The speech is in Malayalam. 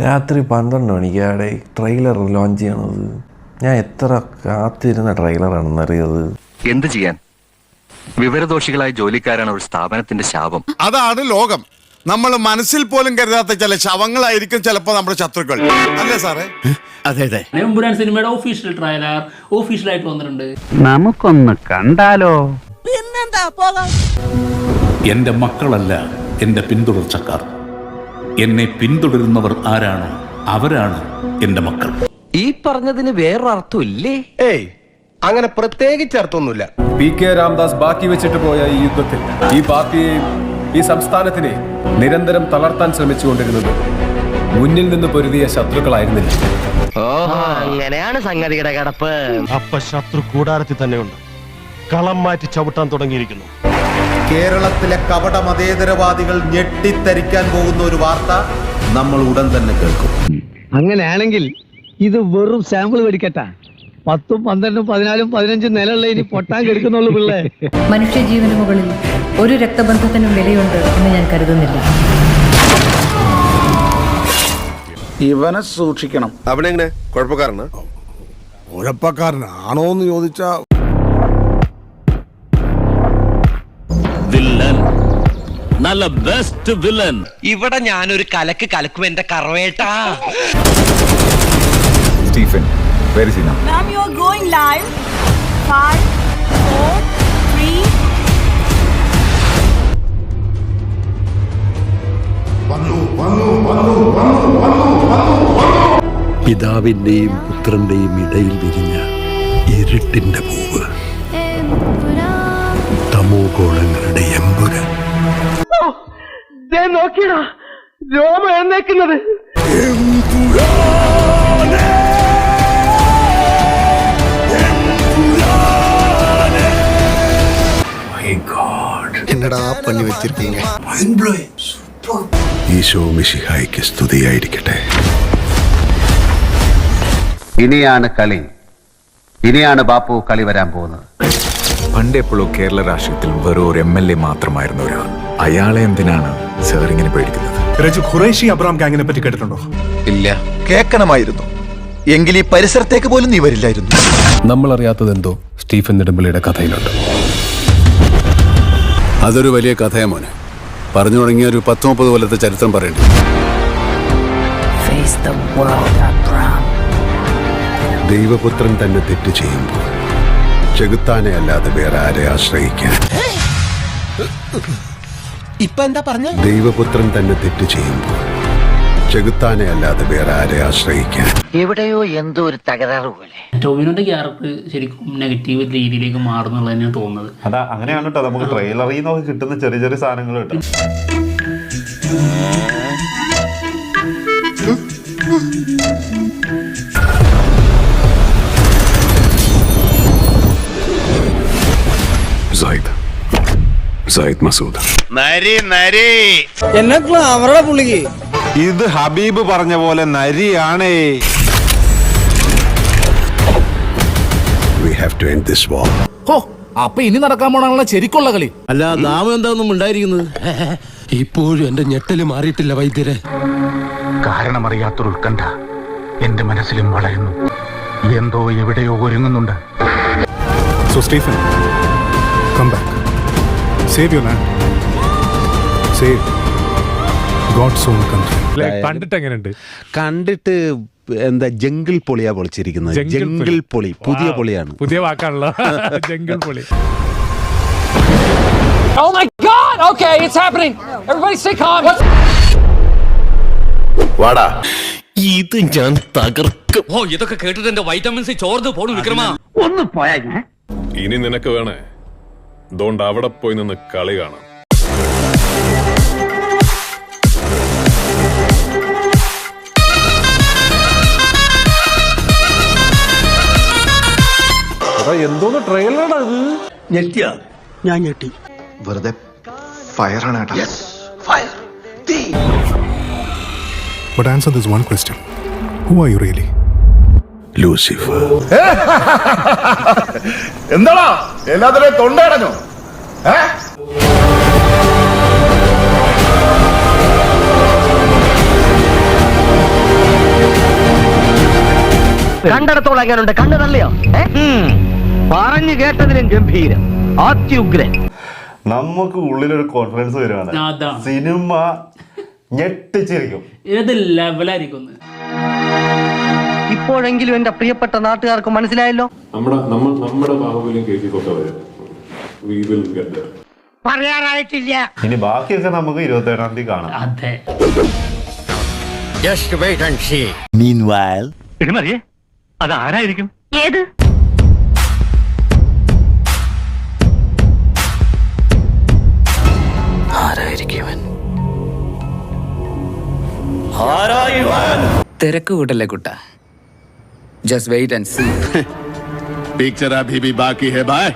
രാത്രി പന്ത്രണ്ട് മണിക്കാടെ ട്രെയിലർ ലോഞ്ച് ചെയ്യണത്. ഞാൻ എത്ര കാത്തിരുന്ന ട്രെയിലറാണെന്നറിയത് എന്ത് ചെയ്യാൻ? വിവരദോഷികളായ ജോലിക്കാരാണ് ഒരു സ്ഥാപനത്തിന്റെ ശാപം. അതാണ് ലോകം. നമ്മൾ മനസ്സിൽ പോലും കരുതാത്ത ചില ശവങ്ങളായിരിക്കും ചിലപ്പോ നമ്മുടെ ശത്രുക്കൾ. അല്ലേ സാറേ? അതെ അതെ. എമ്പുരാൻ സിനിമയുടെ ഒഫീഷ്യൽ ട്രailer ഒഫീഷ്യലായിട്ട് വന്നിട്ടുണ്ട്. നമുക്കൊന്ന് കണ്ടാലോ? എന്റെ മക്കളല്ല എന്റെ പിന്തുടർച്ചക്കാർ. എന്നെ പിന്തുടരുന്നവർ ആരാണോ അവരാണ് എന്റെ മക്കൾ. ഈ പറഞ്ഞതിന് വേറൊരർത്ഥമില്ലേ? ഏയ് അങ്ങനെ പ്രത്യേകിച്ച് അർത്ഥമൊന്നുമില്ല. പി കെ രാംദാസ് ബാക്കി വെച്ചിട്ട് പോയ ഈ യുദ്ധത്തിൽ ഈ പാർട്ടിയെയും ഈ സംസ്ഥാനത്തിനെ നിരന്തരം തളർത്താൻ ശ്രമിച്ചുകൊണ്ടിരുന്നത് മുന്നിൽ നിന്ന് പൊരുതിയ ശത്രുക്കളായിരുന്നില്ല. അങ്ങനെയാണ് സംഗതിയുടെ കടപ്പ്. അപ്പ ശത്രു കൂടാരത്തിൽ തന്നെയുണ്ട്. കളം മാറ്റി ചവിട്ടാൻ തുടങ്ങിയിരിക്കുന്നു. കേരളത്തിലെ കപട മതേതരവാദികൾ ഞെട്ടിത്തരിക്കാൻ പോകുന്ന ഒരു വാർത്ത നമ്മൾ ഉടൻ തന്നെ കേൾക്കും. അങ്ങനെയാണെങ്കിൽ ഇത് വെറും സാമ്പിൾ മേടിക്കട്ട. പത്തും പന്ത്രണ്ടും പതിനാലും പതിനഞ്ചും നിലയുള്ള ഇനി പൊട്ടാൻ കെടുക്കുന്നുള്ളൂ പിള്ളേ. മനുഷ്യജീവന് മുകളിൽ ഒരു രക്തബന്ധത്തിനും വിലയുണ്ട് എന്ന് ഞാൻ കരുതുന്നില്ല. ഇവനെ സൂക്ഷിക്കണം. അവനെങ്ങനെ? കുഴപ്പക്കാരനാ? ഉഴപ്പക്കാരനാണോ എന്ന് ചോദിച്ചാ വില്ലൻ നല്ല ബെസ്റ്റ് വില്ലൻ ഇവിടെ ഞാനൊരു കലക്ക് കലക്കും എന്റെ കറവേട്ടാ. സ്റ്റീഫൻ വെരി സീന. Ma'am, you are going live. Five, four, three. പിതാവിന്റെയും പുത്രന്റെയും ഇടയിൽ വിരിഞ്ഞ ഇരുട്ടിന്റെ പൂവ്. നോക്കിയടാ രോമ എഴുന്നേക്കുന്നത്. എന്നടാ പണി വെച്ചിരിക്കീங்க ഈശോ മിശിഹായ്ക്ക് സ്തുതിയായിരിക്കട്ടെ. ഇനിയാണ് കളി. ഇനിയാണ് ബാപ്പു കളി വരാൻ പോകുന്നത്. പണ്ട് എപ്പോഴും കേരള രാഷ്ട്രീയത്തിൽ വെറും ഒരു എം എൽ എ മാത്രമായിരുന്ന ഒരാൾ. അയാളെ എന്തിനാണ് സാർ ഇങ്ങനെ പേടിക്കുന്നത്. രജു ഖുറേഷി അബ്രാം ഗാങ്ങിനെ പറ്റി കേട്ടിട്ടുണ്ടോ? ഇല്ല. കേക്കണമായിരുന്നു എങ്കിൽ ഈ പരിസരത്തേക്ക് പോലും നീ വരില്ലായിരുന്നു. നമ്മൾ അറിയാത്തത് എന്തോ സ്റ്റീഫൻ നെടുമ്പള്ളിയുടെ കഥയിലുണ്ട്. അതൊരു വലിയ കഥയാ മോനെ. പറഞ്ഞു തുടങ്ങിയ ഒരു പത്ത് മുപ്പത് കൊല്ലത്തെ ചരിത്രം പറയേണ്ടി Face the world, Abram. ദൈവപുത്രൻ തന്നെ തെറ്റ് ചെയ്യുമ്പോൾ ചെകുത്താനെ അല്ലാതെ വേറെ ആരെ ആശ്രയിക്കാൻ? ഇപ്പൊ എന്താ പറഞ്ഞ? ദൈവപുത്രൻ തന്നെ തെറ്റ് ചെയ്യുമ്പോൾ ചെകുത്താനെ അല്ലാതെ വേറെ ആരെ ആശ്രയിക്കാൻ. എവിടെയോ എന്തോ ഒരു തകരാറ് പോലെ. ടോവിനോന്റെ ക്യാരക്ടർ ശരിക്കും നെഗറ്റീവ് രീതിയിലേക്ക് മാറുന്നുള്ള തന്നെയാണ് തോന്നുന്നത്. അതാ അങ്ങനെയാണ് കേട്ടോ നമുക്ക് ട്രെയിലറിൽ നിന്നൊക്കെ കിട്ടുന്ന ചെറിയ ചെറിയ സാധനങ്ങൾ കേട്ടോ സായിദ് സായിദ് മസൂദ്. നരി നരി. ഇത് ഹബീബ് പറഞ്ഞ പോലെ നരിയാണേ. We have to end this war അപ്പൊ ഇനി നടക്കാൻ പോണാണല്ലോ ശരിക്കുള്ള കളി. അല്ല നാമം എന്താണെന്നും ഉണ്ടായിരിക്കുന്നത്? ഇപ്പോഴും എന്റെ ഞെട്ടൽ മാറിയിട്ടില്ല വൈദ്യരെ. കാരണമറിയാത്തൊരു ഉത്കണ്ഠ എന്റെ മനസ്സിലും വളരുന്നു. എന്തോ എവിടെയോ ഒരുങ്ങുന്നുണ്ട്. So Stephen come back save your land save God's own country കണ്ടിട്ട് എങ്ങനെയുണ്ട് കണ്ടിട്ട് എന്താ ജംഗിൾ പൊളിയാ പൊളിച്ചിരിക്കുന്നത് ജംഗിൾ പൊളി. പുതിയ പൊളിയാണ്. പുതിയ വാക്കാണല്ലോ. ജംഗിൾ പൊളി. Oh my god! Okay, it's happening. Everybody stay calm. വാടാ. ഇത് ഞാൻ തകർക്കും. ഓ ഇതൊക്കെ കേട്ടിട്ട് എന്റെ വൈറ്റമിൻ സി ചോർന്ന് പോണു വിക്രമ. ഒന്ന് പോയാ ഇനി നിനക്ക് വേണേ. അതുകൊണ്ട് അവിടെ പോയി നിന്ന് കളി കാണാം. എന്തോന്ന് ട്രെയിലറാണ് ഇത്? ഞെട്ടിയ? ഞാൻ ഞെട്ടി. വെറുതെ ഫയറാണ് കേട്ടോ. But answer this one question. Who are you really? Lucifer എന്താടാ? എല്ലാത്തിനും തൊണ്ടടഞ്ഞോ കണ്ടിടത്തോളം എങ്ങനെയുണ്ട് കണ്ണ് തള്ളിയോ? പറഞ്ഞു കേട്ടതിലും ഗംഭീരം. അത്യുഗ്രൻ നമുക്ക് ഉള്ളിലൊരു കോൺഫിഡൻസ് വരുവാണ്. അതാണ്. സിനിമ ഞെട്ടിച്ചിരിക്കും. ഏത് ലെവലായിരിക്കും ഒന്ന്? ഇപ്പോഴെങ്കിലും എന്റെ പ്രിയപ്പെട്ട നാട്ടുകാർക്ക് മനസ്സിലായല്ലോ? നമ്മുടെ നമ്മൾ നമ്മുടെ ബാഹുബലിയും കേസിക്കൊക്കെ വരും വി വിൽ ഗെറ്റ് പറയാറായിട്ടില്ല. ഇനി ബാക്കിയൊക്കെ നമുക്ക് ഇരുപത്തി ഏഴാം തീയതി കാണാം. അതെ. അതാരായിരിക്കും ഏത്? തിരക്ക് കൂട്ടല്ലേ കുട്ട just wait and see picture അഭി ബാക്കി ഹെ ബായ്